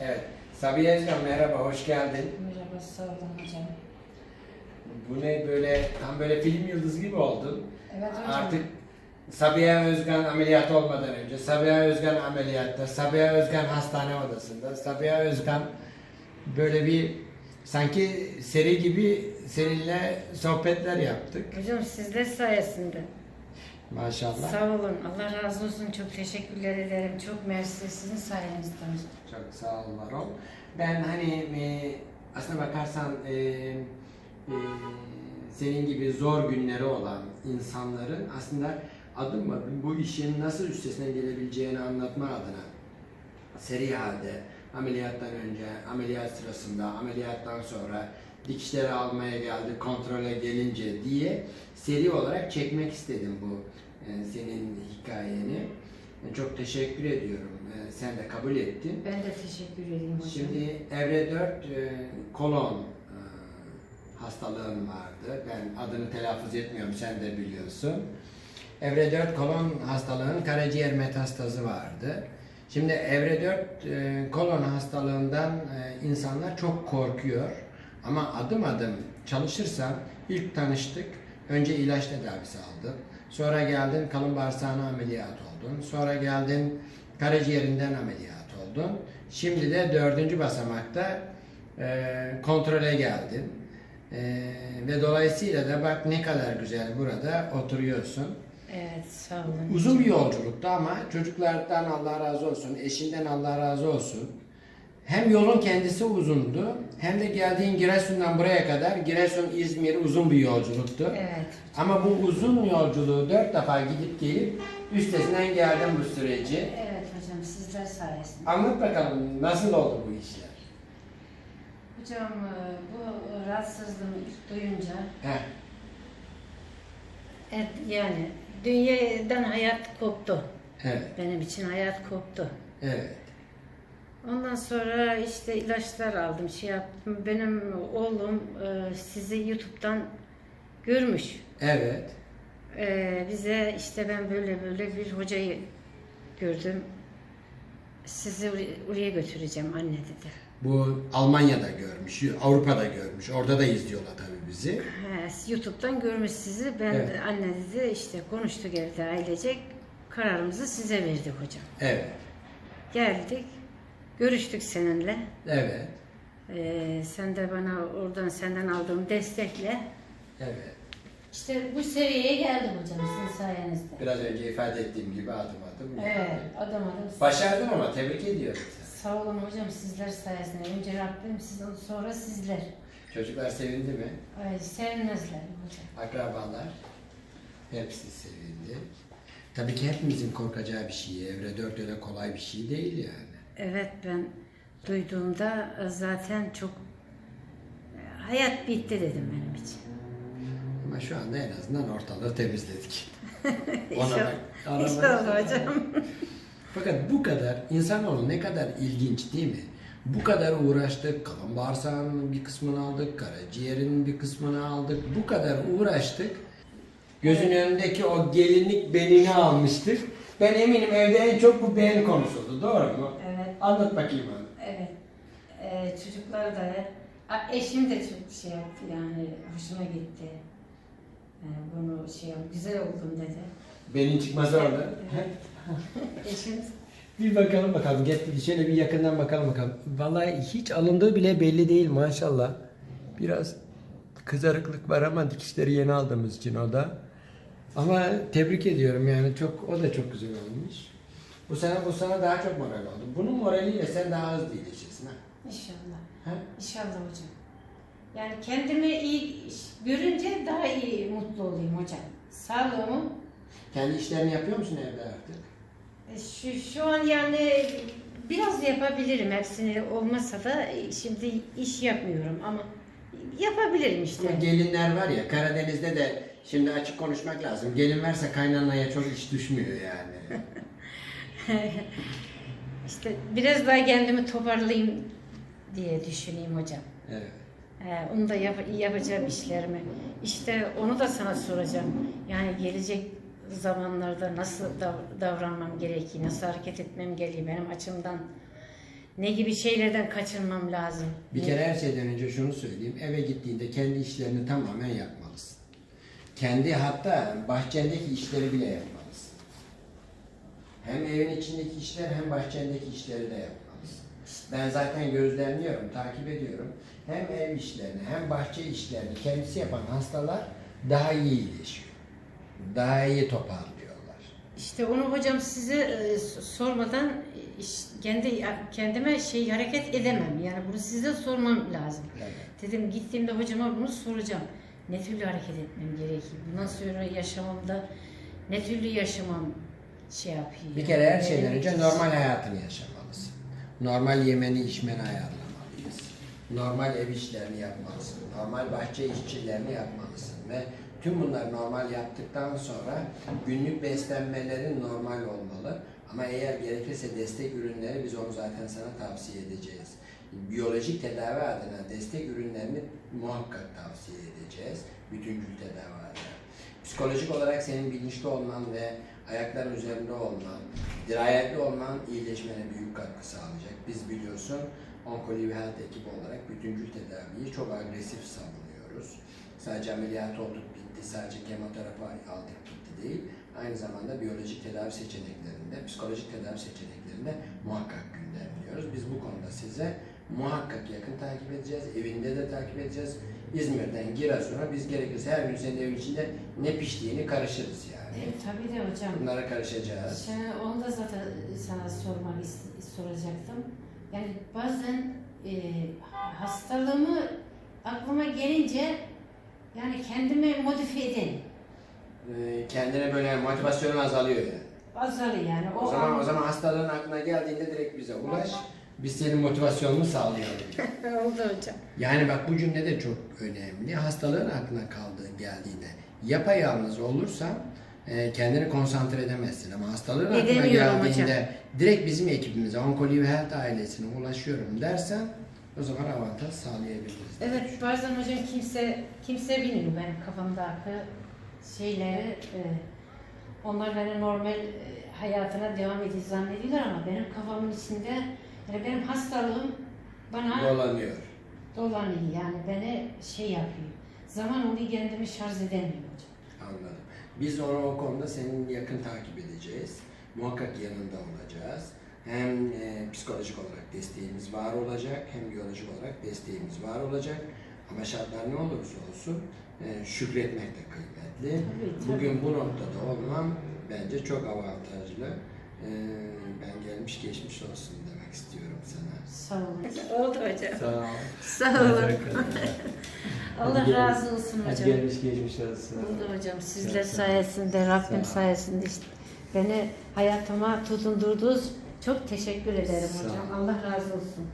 Evet. Sabiha Özcan merhaba, hoş geldin. Merhaba, sağ olun hocam. Bu ne böyle, tam böyle film yıldızı gibi oldun. Evet hocam. Artık Sabiha Özgan ameliyat olmadan önce, Sabiha Özgan ameliyatta, Sabiha Özgan hastane odasında, Sabiha Özgan böyle bir sanki seri gibi seninle sohbetler yaptık. Hocam sizler sayesinde. Maşallah. Sağ olun. Allah razı olsun. Çok teşekkürler ederim. Çok mersi sizin sayenizde. Çok sağ ol Varol. Ben hani e, aslına bakarsan e, e, senin gibi zor günleri olan insanların aslında adım adım bu işin nasıl üstesinden gelebileceğini anlatma adına seri halde ameliyattan önce, ameliyat sırasında, ameliyattan sonra dikişleri almaya geldi, kontrole gelince diye seri olarak çekmek istedim bu e, senin hikayeni. E, Çok teşekkür ediyorum. E, Sen de kabul ettin. Ben de teşekkür edeyim hocam. Şimdi evre 4 e, kolon e, hastalığın vardı. Ben adını telaffuz etmiyorum, sen de biliyorsun. Evre 4 kolon hastalığın karaciğer metastazı vardı. Şimdi evre 4 e, kolon hastalığından e, insanlar çok korkuyor. Ama adım adım çalışırsan ilk tanıştık. Önce ilaç tedavisi aldın. Sonra geldin kalın bağırsağına ameliyat oldun. Sonra geldin karaciğerinden ameliyat oldun. Şimdi de dördüncü basamakta e, kontrole geldin. E, ve dolayısıyla da bak ne kadar güzel burada oturuyorsun. Evet, sağ olun. Uzun bir yolculuktu ama çocuklardan Allah razı olsun, eşinden Allah razı olsun. Hem yolun kendisi uzundu hem de geldiğin Giresun'dan buraya kadar Giresun İzmir uzun bir yolculuktu. Evet. Ama bu uzun yolculuğu dört defa gidip gelip üstesinden geldim bu süreci. Evet hocam, sizler sayesinde. Anlat bakalım nasıl oldu bu işler? Hocam e, bu rahatsızlığımı ilk duyunca Heh, evet, yani dünyadan hayat koptu. evet, Benim için hayat koptu. evet. Ondan sonra işte ilaçlar aldım, şey yaptım. Benim oğlum e, sizi YouTube'dan görmüş. Evet. E, bize işte ben böyle böyle bir hocayı gördüm. Sizi oraya- oraya götüreceğim anne dedi. Bu Almanya'da görmüş, Avrupa'da görmüş. Orada da izliyorlar tabii bizi. He, YouTube'dan görmüş sizi. Ben Evet. de anne dedi işte konuştuk evde ailecek. Kararımızı size verdik hocam. Evet, Geldik. Görüştük seninle. evet, E, sen de bana oradan senden aldığım destekle evet. İşte bu seviyeye geldim hocam sizin sayenizde. Biraz önce ifade ettiğim gibi adım adım. Evet, adım adım. Başardın ama tebrik ediyorum seni. Sağ olun hocam sizler sayesinde. Önce Rabbim sizden sonra sizler. Çocuklar sevindi mi? Ay, sevinmezler hocam. Akrabalar hepsi sevindi. Tabii ki hepimizin korkacağı bir şey. Evre 4 öyle kolay bir şey değil yani. Evet ben duyduğumda zaten çok hayat bitti dedim benim için. Ama şu anda en azından ortalığı temizledik. İnşallah, ona bak. İnşallah hocam. Fakat bu kadar, insanoğlu ne kadar ilginç değil mi? Bu kadar uğraştık, kalın bağırsağının bir kısmını aldık, karaciğerin bir kısmını aldık, bu kadar uğraştık. Gözün önündeki o gelinlik benini almıştık. Ben eminim evde en çok bu ben konuşuldu, doğru mu? Anlat bakayım bana. Evet. Ee, çocuklar da A, eşim de çok şey yaptı yani hoşuma gitti. Ee, bunu şey yap, güzel oldun dedi. Benim çıkmaz orada. Eşim Bir bakalım bakalım. Gel şöyle bir yakından bakalım bakalım. Vallahi hiç alındığı bile belli değil maşallah. Biraz kızarıklık var ama dikişleri yeni aldığımız için o da. Ama tebrik ediyorum yani çok o da çok güzel olmuş. Bu sana bu sana daha çok moral oldu. Bunun moraliyle sen daha hızlı iyileşirsin ha. inşallah. ha? İnşallah hocam. Yani kendimi iyi görünce daha iyi mutlu olayım hocam. Sağlığımı Kendi işlerini yapıyor musun evde artık? e, şu, şu an yani biraz yapabilirim hepsini olmasa da e, şimdi iş yapmıyorum ama yapabilirim işte. Ama gelinler var ya Karadeniz'de de şimdi açık konuşmak lazım. Gelin varsa kaynanaya çok iş düşmüyor yani. İşte biraz daha kendimi toparlayayım diye düşüneyim hocam. Evet. Ee, onu da yap- yapacağım işlerimi. İşte onu da sana soracağım. Yani gelecek zamanlarda nasıl dav- davranmam gerekiyor, nasıl hareket etmem gerekiyor benim açımdan. Ne gibi şeylerden kaçınmam lazım? Bir kere her şeyden önce şunu söyleyeyim. Eve gittiğinde kendi işlerini tamamen yapmalısın. Kendi hatta bahçendeki işleri bile yapmalısın. Hem evin içindeki işler hem bahçendeki işleri de yapmalısın. Ben zaten gözlemliyorum, takip ediyorum. Hem ev işlerini hem bahçe işlerini kendisi yapan hastalar daha iyi iyileşiyor. Daha iyi toparlıyorlar. İşte onu hocam size e, sormadan kendi kendime şey hareket edemem. Yani bunu size sormam lazım. Evet. Dedim gittiğimde hocama bunu soracağım. Ne türlü hareket etmem gerekiyor? Bundan sonra yaşamamda ne türlü yaşamam şey yapıyor. Bir kere her şeyden önce normal hayatını yaşamalısın. Normal yemeni içmeni ayarlamalıyız. Normal ev işlerini yapmalısın. Normal bahçe işçilerini yapmalısın. Ve tüm bunları normal yaptıktan sonra günlük beslenmelerin normal olmalı. Ama eğer gerekirse destek ürünleri biz onu zaten sana tavsiye edeceğiz. Biyolojik tedavi adına destek ürünlerini muhakkak tavsiye edeceğiz. Bütüncül tedavi adına. Psikolojik olarak senin bilinçli olman ve ayakların üzerinde olman, dirayetli olman iyileşmene büyük katkı sağlayacak. Biz biliyorsun Onkoloji ve Health ekibi olarak bütüncül tedaviyi çok agresif savunuyoruz. Sadece ameliyat olduk bitti, sadece kemoterapi aldık bitti değil. Aynı zamanda biyolojik tedavi seçeneklerinde, psikolojik tedavi seçeneklerinde muhakkak gündemliyoruz. Biz bu konuda size muhakkak yakın takip edeceğiz, evinde de takip edeceğiz. İzmir'den Giresun'a biz gerekirse her gün senin evin içinde ne piştiğini karışırız yani. Evet, tabii de hocam. Bunlara karışacağız. Şimdi onu da zaten sana sormak soracaktım. Yani bazen e, hastalığımı aklıma gelince yani kendimi modifiye edeyim. Ee, kendine böyle motivasyonun azalıyor yani. Azalıyor yani. O zaman o zaman hastalığın aklına geldiğinde direkt bize ulaş. Biz senin motivasyonunu sağlayalım. Oldu hocam. Yani bak bu cümle de çok önemli. Hastalığın aklına kaldığı geldiğinde yapayalnız olursan e, kendini konsantre edemezsin ama hastalığın aklına geldiğinde direkt bizim ekibimize Onkoloji ve Health ailesine ulaşıyorum dersen o zaman avantaj sağlayabiliriz. Evet bazen hocam kimse kimse bilmiyor benim kafamdaki şeyleri. e, onlar beni normal e, hayatına devam ediyor zannediyorlar ama benim kafamın içinde yani benim hastalığım bana Dolanıyor. dolanıyor yani beni şey yapıyor. Zaman onu kendimi şarj edemiyor hocam. Anladım. Biz onu o konuda senin yakın takip edeceğiz. Muhakkak yanında olacağız. Hem e, psikolojik olarak desteğimiz var olacak, hem biyolojik olarak desteğimiz var olacak. Ama şartlar ne olursa olsun e, şükretmek de kıymetli. Tabii, tabii. Bugün bu noktada olmam bence çok avantajlı. E, ben gelmiş geçmiş olsun demek istiyorum sana. Sağ olun. Oldu hocam. Sağ ol. Sağ olun. Allah gel- razı olsun Hadi hocam. gelmiş geçmiş olsun. Oldu hocam. Sizler sağ ol. sayesinde, Rabbim Sağ ol. sayesinde işte beni hayatıma tutundurdunuz. Çok teşekkür ederim Sağ hocam. Allah razı olsun.